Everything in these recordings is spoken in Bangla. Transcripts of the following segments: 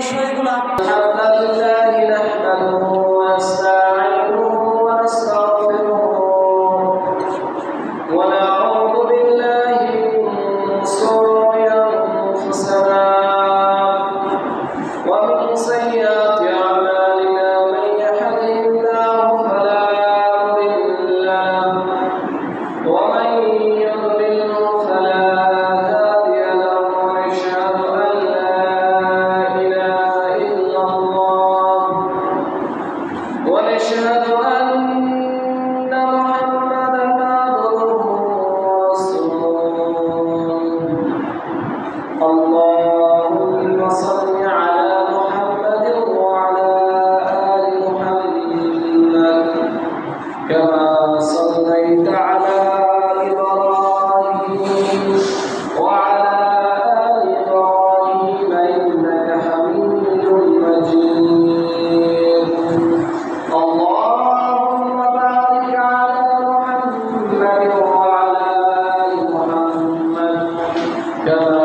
বিষয়গুলো ونشهد أن Yeah.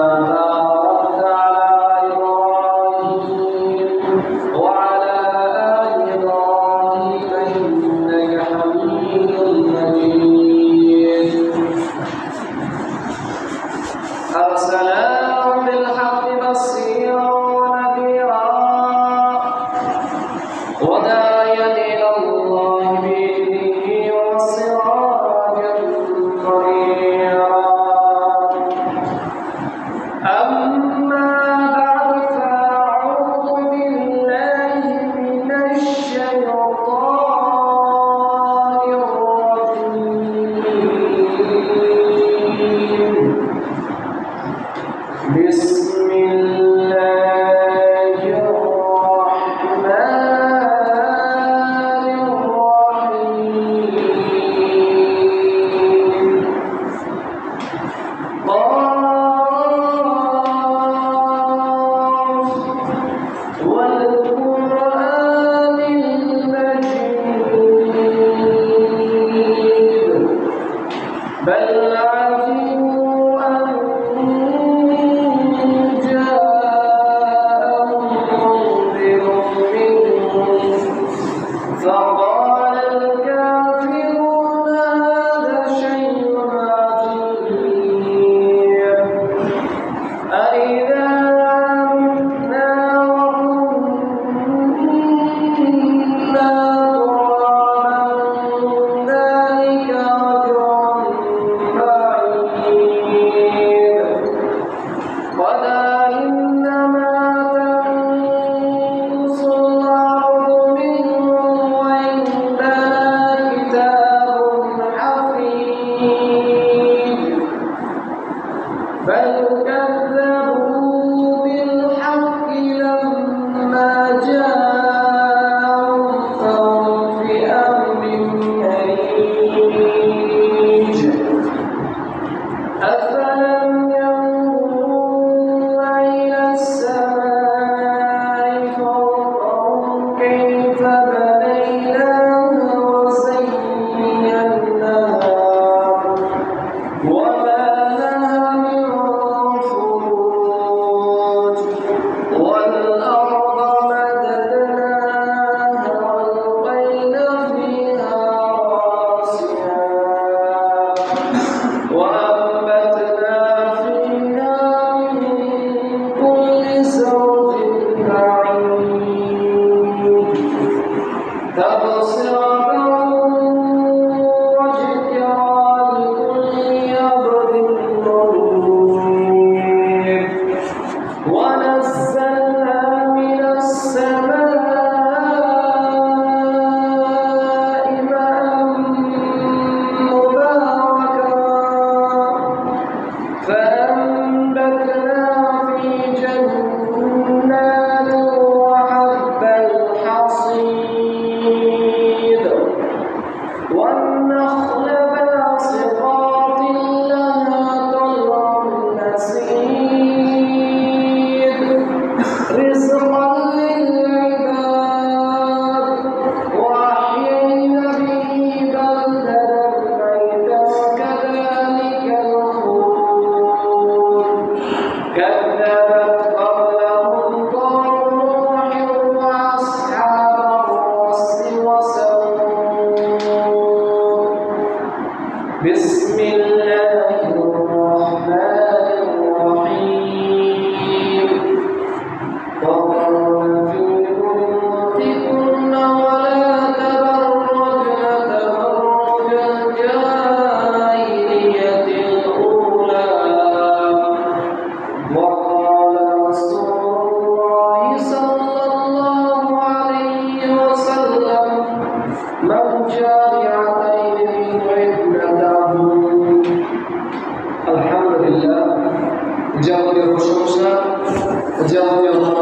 我教你哦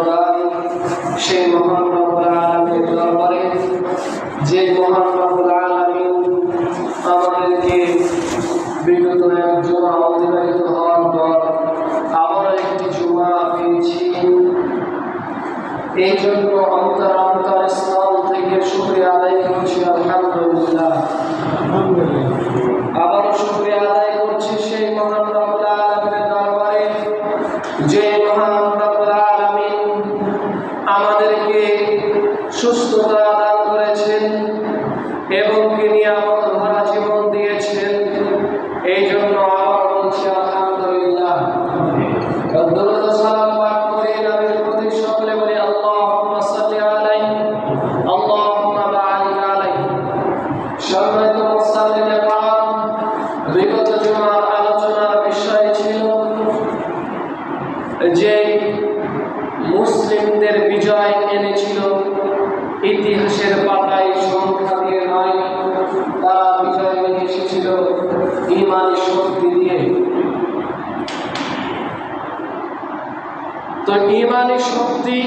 সুস্থতা এসেছিল ইমানি শক্তি দিয়ে। তো ইমানি শক্তি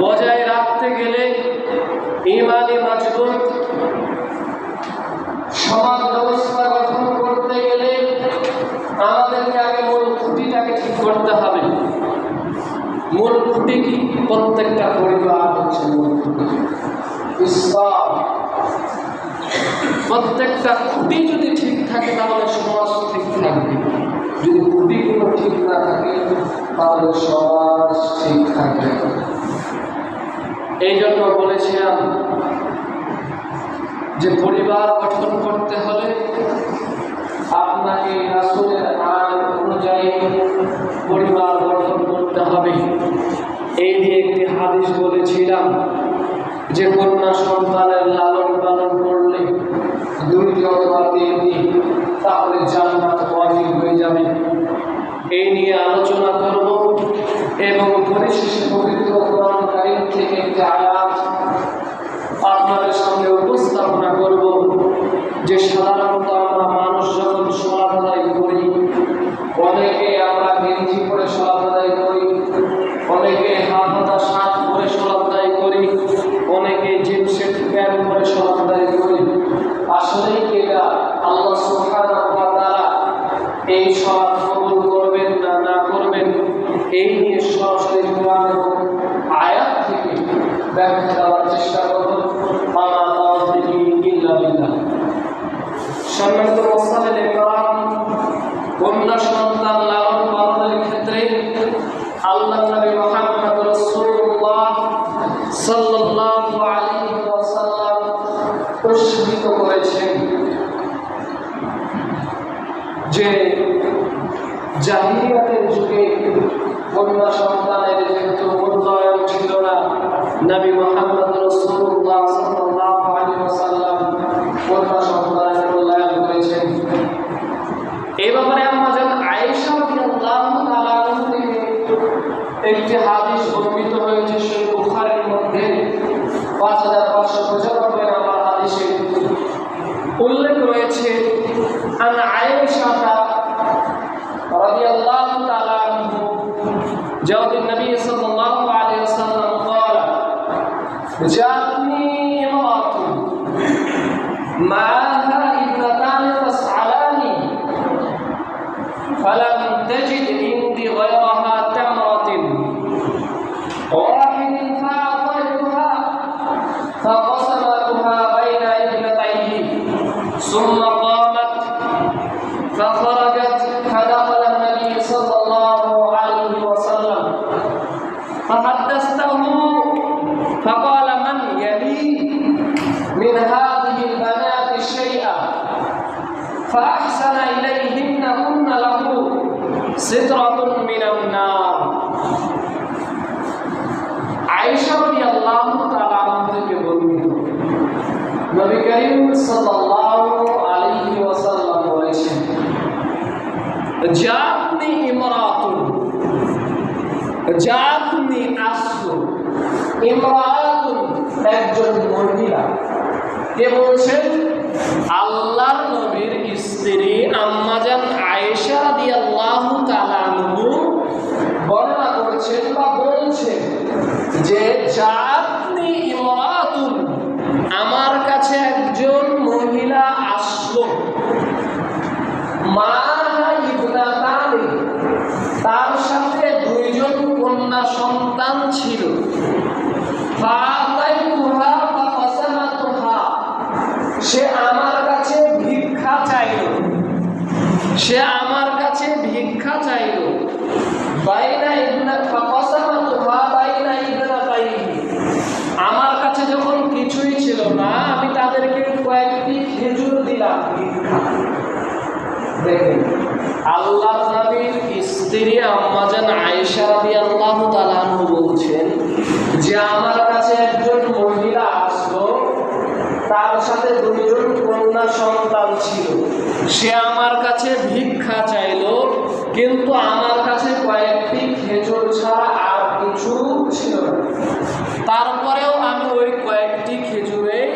বজায় রাখতে গেলে ইমানি মজবুত সমাজ ব্যবস্থা গঠন করতে গেলে আমাদেরকে আগে মূল খুঁটিটাকে ঠিক করতে হবে। মূল খুঁটি কি? প্রত্যেকটা পরিবার হচ্ছে মূল খুঁটি। ইসলাম প্রত্যেকটা খুঁটি যদি ঠিক থাকে, তাহলে সমাজ ঠিক থাকবে। যদি খুঁটিগুলো ঠিক না থাকে, তাহলে সমাজ ঠিক থাকবে এই জন্য বলেছিলাম যে পরিবার গঠন করতে হলে আপনাকে রাসুলের আইন অনুযায়ী পরিবার গঠন করতে হবে। এই নিয়ে একটি হাদিস বলেছিলাম যে কন্যা সন্তানের লালন পালন করলে তাহলে জান্নাত ওয়াজিব হয়ে যাবে। এই নিয়ে আলোচনা করব এবং পরিশেষে পবিত্র কোরআন কারিম থেকে একটি আয়াত আপনাদের সামনে উপস্থাপনা করব, যে সাধারণত আমরা সাল্লাল্লাহু করেছেন যে জাহিরিয়াতের যুগে কন্যা সন্তানের যেহেতু মূল্যায়ন ছিল না। নবী মোহাম্মদ রসুল্লাহ সাল্লাল্লাহু আলাইহি ওয়াসাল্লাম কন্যা সন্তানের মূল্যায়ন করেছেন এই ব্যাপারে আমরা যেন আয়েশা রাদিয়াল্লাহু তাআলা আনহা থেকে একটি হাদিস বর্ণিত হয়েছে সেই বুখারীর মধ্যে পাঁচ হাজার পাঁচশো পঁচানব্বই নম্বর হাদিসে উল্লেখ রয়েছে আন আয়েশা رضي الله تعالى عنه جاءت النبي صلى الله عليه وسلم قال جاءتني فقال من يلي من هذه البنات شيئا فأحسن إليهن هن له سترة من النار عائشة رضي الله تعالى عنها থেকে বর্ণিত নবী করিম সাল্লাল্লাহু আলাইহি ওয়াসাল্লাম বলেছেন জাতনি ইমরাতুন জাতনি আসু ইমরাতুন কে বলছেন আল্লাহর নবীর স্ত্রী আম্মাজান আয়েশা রাদিয়াল্লাহু তাআলা বর্ণনা করেছেন বা বলছেন যে জাতনি ইমরাতুন আমার কাছে একজন মহিলা আসলো মা ইবনাতানি তার সাথে দুইজন কন্যা সন্তান ছিল ফাতাইতুহা ফাকাসামাতুহা সে আমার কাছে ভিক্ষা চাইল সে আমার কাছে ভিক্ষা চাইল বাইনা ইবনা ফাকাসামাতুহা বাইনা ইবনাতাইহি আমার কাছে যখন কিছুই ছিল না আমি তাদেরকে কয়েকটি খেজুর দিলাম। দেখেন আল্লাহ নবীর স্ত্রী আম্মাজান আয়েশা তাআলা আনহু বলছেন যে, আমার কাছে একজন মহিলা আসলো। তার সাথে দুইজন কন্যা সন্তান ছিল। সে আমার কাছে ভিক্ষা চাইলো, কিন্তু আমার কাছে কয়েকটি খেজুর ছাড়া আর কিছু ছিল না তারপরেও আমি ওই কয়েকটি খেজুরেই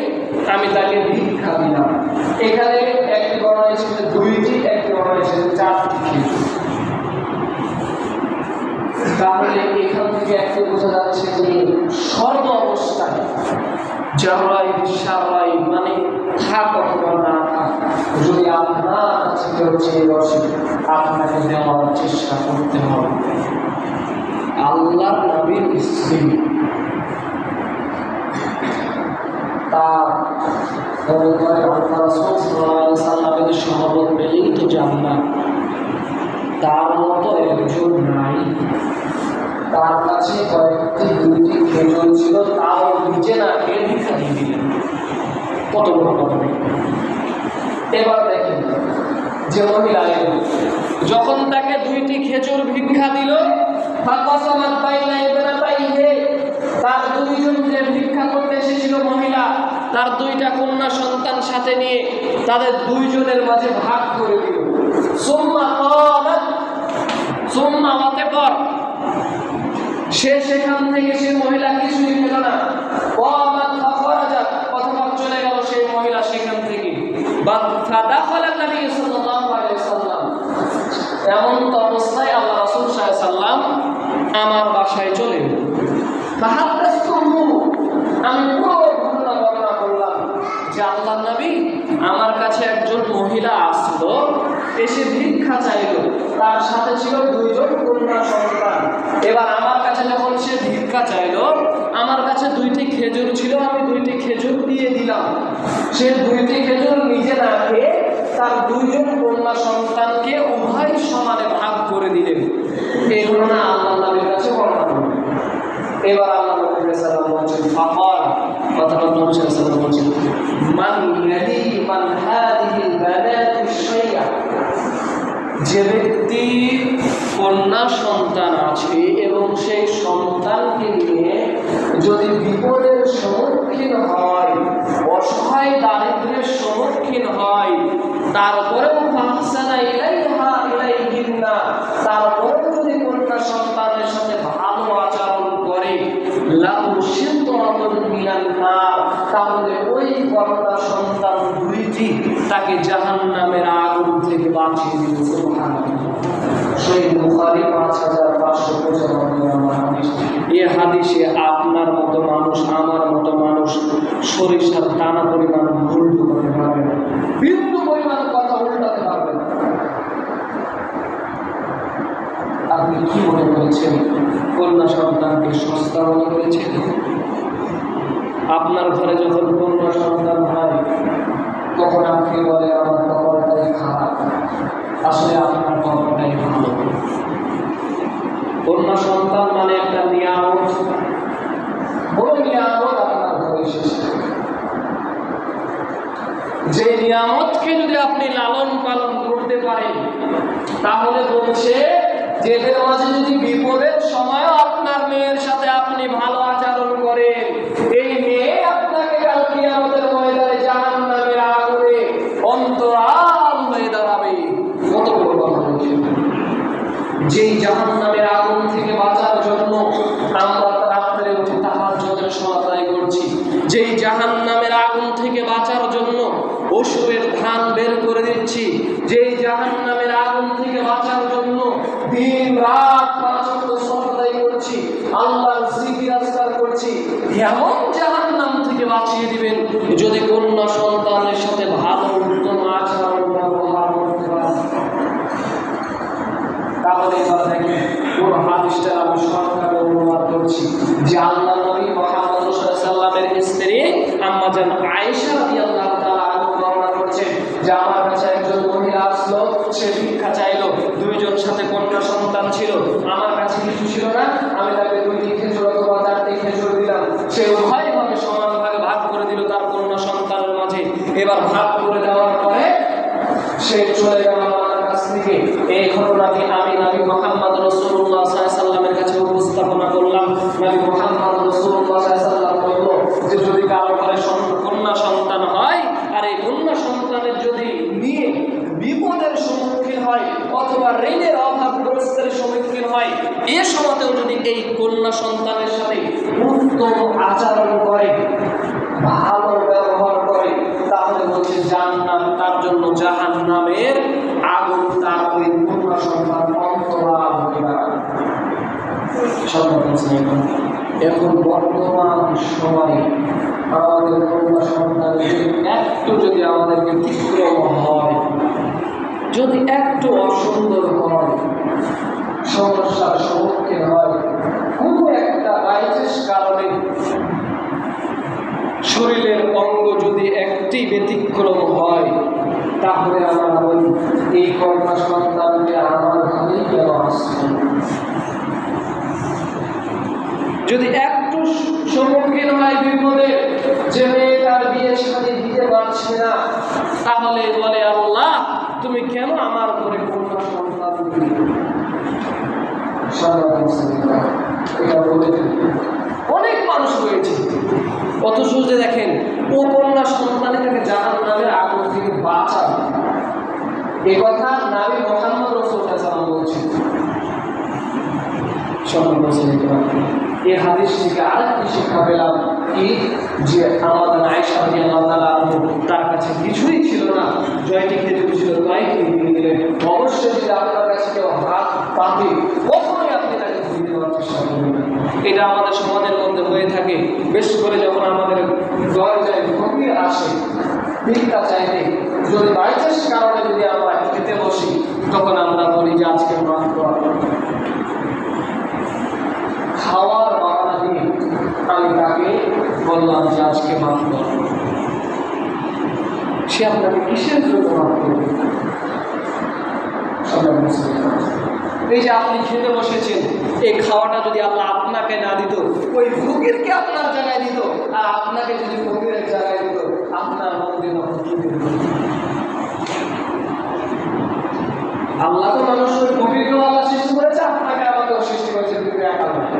আমি তাকে ভিক্ষা দিলাম এখানে একটি বর্ণনা ছিল দুইটি একটি বর্ণনা ছিল চারটি খেজুর তাহলে এখান থেকে একটি বোঝা যাচ্ছে যে সর্ব অবস্থায় জরাই মানে থাক অথবা না যদি আপনার কাছে কেউ আপনাকে দেওয়ার চেষ্টা করতে হবে। আল্লাহ নবীর স্ত্রী, তার সাল্লামের সহবত পেলেই তো জান্নাত, তার মতো একজন নাই তার কাছে কয়েকটি দুইটি খেজুর ছিল, তাও নিচে না খেয়ে ভিক্ষা দিয়ে দিলেন। কত এবার দেখেন যে মহিলা যখন তাকে দুইটি খেজুর ভিক্ষা দিল তার দুইজন যে ভিক্ষা করতে এসেছিল মহিলা, তার দুইটা কন্যা সন্তান সাথে নিয়ে তাদের দুইজনের মাঝে ভাগ করে দিল। সুম্মা সুম্মা অতঃপর সে সেখান থেকে সে মহিলা কিছুই পেল না। অথবা চলে গেল সেই মহিলা সেখান থেকে। এমন তো অবস্থায় আল্লাহ রাসূল সাল্লাম আমার বাসায় চলে আমি পুরো ঘটনা বর্ণনা করলাম যে আল্লাহ নবী আমার কাছে একজন মহিলা আসলো। এসে ভিক্ষা চাইলো তার সাথে ছিল দুইজন কন্যা সন্তান। এবার আমার কাছে যখন সে ভিক্ষা চাইলো আমার কাছে দুইটি খেজুর ছিল, আমি দুইটি খেজুর দিয়ে দিলাম। সে দুইটি খেজুর নিজে না খেয়ে তার দুইজন কন্যা সন্তানকে উভয় সমানে ভাগ করে দিলেন। এই ঘটনা আল্লাহ নবীর কাছে বর্ণনা এবার আল্লাহ নবী সাল্লাল্লাহু বলছেন, ফাকাল। কথাটা বলছেন যে ব্যক্তি কন্যা সন্তান আছে এবং সেই সন্তানকে নিয়ে যদি বিপদের সম্মুখীন হয়, অসহায় দারিদ্র্যের সম্মুখীন হয়, তারপরেও ফাহসানা ইলাইহা ইলাইহিন্না, তারপরেও যদি সন্তানের সাথে ভালো আচরণ করে তাহলে ওই সন্তান দুইটি তাকে আগুন থেকে বাঁচিয়ে সুবহানাল্লাহ আপনার মতো মানুষ, আমার মতো মানুষ সরিষার টানা পরিমাণ ভুল পারবে না। পরিমাণ কথা উল্টাতে পারবে আপনি কি মনে করেছেন? কন্যা সন্তানকে সস্তা মনে করেছেন? আপনার ঘরে যখন কন্যা সন্তান হয়, তখন আপনি বলে আমার কপালটাই খারাপ। আসলে আপনার কপালটাই ভালো। কন্যা সন্তান মানে একটা নিয়ামত। বড় নিয়ামত আপনার এসেছে যে নিয়ামতকে যদি আপনি লালন পালন করতে পারেন, তাহলে বলছে, যে মাঝে যদি বিপদের সময়ও আপনার মেয়ের সাথে আপনি ভালো যদি কন্যা সন্তানের সাথে ভালো উত্তম আচরণ ব্যবহার করতে তাহলে হাদিসটার আমি সরকারে অনুবাদ করছি যে আল্লাহ নবী আয়েশা রাদিয়াল্লাহু করছেন যে আমার কাছে একজন মহিলা আসলো সে ভিক্ষা চাইলো দুইজন সাথে কন্যা সন্তান ছিল আমার কাছে কিছু ছিল না আমি তাকে দুইটি খেজুর অথবা চারটি খেজুর দিলাম সে উভয়ভাবে সমান ভাগে ভাগ করে দিল তার কন্যা সন্তানের মাঝে এবার ভাগ করে দেওয়ার পরে সে চলে গেল আমার কাছ থেকে। এই ঘটনাটি আমি নবী মোহাম্মদ কাছে উপস্থাপনা করলাম। নবী মোহাম্মদ বলল যে, যদি কারও ঘরে কন্যা সন্তান হয় আর এই কন্যা সন্তানের যদি নিয়ে বিপদের সম্মুখীন হয় অথবা ঋণের অভাবগ্রস্তের সম্মুখীন হয়, এ সময়তেও যদি এই কন্যা সন্তানের সাথে উত্তম আচরণ করে ভালো ব্যবহার করে তাহলে বলছে জান্নাত তার জন্য জাহান্নামের আগুন তার ওই কন্যা সন্তান অন্তরাল হতে পারে এখন বর্তমান সময়ে আমাদের কন্যা সন্তান একটু যদি আমাদেরকে ব্যতিক্রম হয়, যদি একটু অসুন্দর হয়, সমস্যার সম্মুখীন হয়, কোনো একটা বাইচেস কারণে শরীরের অঙ্গ যদি একটি ব্যতিক্রম হয়, তাহলে আমরা বলি এই কন্যা সন্তানকে আমার ভাবেই কেন আসছে যদি একটু সম্মুখীন হয় বিপদে, যে মেয়ে তার বিয়ে শাদী দিতে পারছে না, তাহলে বলে আল্লাহ, তুমি কেন আমার ঘরে কন্যা সন্তান। অনেক মানুষ রয়েছে। অথচ যে দেখেন, ও কন্যা সন্তানকে জাহান নামের আগুন থেকে বাঁচাবে। এ কথা নাবি মোহাম্মদ রসুল সম্মান মুসলিমরা এই হাদিস থেকে আরেকটি শিক্ষা পেলাম কি যে আমাদের আয়সা তার কাছে কিছুই ছিল না। জয়টি খেজুর ছিল কয়েকটি দিয়ে দিলেন, অবশ্যই যদি আপনার কাছে কেউ হাত পাতে কখনোই আপনি তাকে দিয়ে দেওয়ার চেষ্টা করবেন এটা আমাদের সমাজের মধ্যে হয়ে থাকে। বেশ করে যখন আমাদের দরজায় ফকির আসে ভিক্ষা চাইতে যদি বাইচান্স কারণে যদি আমরা খেতে বসি, তখন আমরা বলি যে আজকে মাত্র খাওয়ার বাহানা দিয়ে আমি তাকে বললাম যে আজকে মাফ কর। সে আপনাকে কিসের জন্য মাফ করবে? এই যে আপনি খেতে বসেছেন, এই খাওয়াটা যদি আল্লাহ আপনাকে না দিত, ওই ফকিরকে আপনার জায়গায় দিত, আর আপনাকে যদি ফকিরের জায়গায় দিত, আপনার মধ্যে আল্লাহ তো মানুষের ফকিরকেও আল্লাহ সৃষ্টি করেছে আপনাকে আমাকেও সৃষ্টি করেছে কিন্তু একা নয়।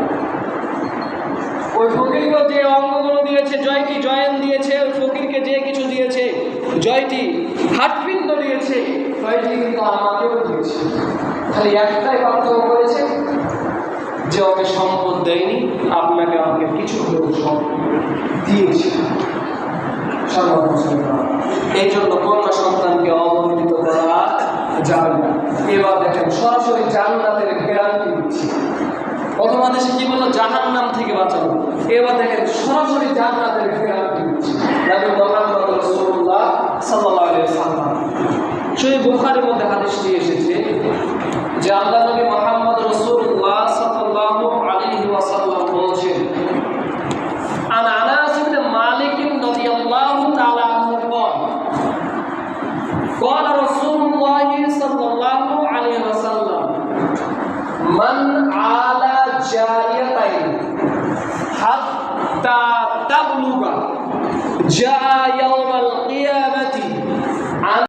ওই যে অঙ্গগুলো দিয়েছে জয়টি জয়েন দিয়েছে, ফকিরকে যে কিছু দিয়েছে, জয়টি হাটপিণ্ড দিয়েছে জয়টি কিন্তু আমাকেও দিয়েছে। খালি একটাই পার্থক্য করেছে, যে ওকে সম্পদ দেয়নি, আপনাকে আমাকে কিছু হলেও সম্পদ দিয়েছে। এই জন্য কন্যা সন্তানকে অবহেলিত করা যাবে না। এবার দেখেন, সরাসরি জান্নাতের গ্যারান্টি দিচ্ছি। প্রথম আদেশে কি বলল? জাহান নাম থেকে বাঁচানো এবার দেখেন, সরাসরি জান্নাতের আলাইহি সেই বুখারের মধ্যে হাদিসটি এসেছে যে আল্লাহ নবী মোহাম্মদ রাসূলুল্লাহ já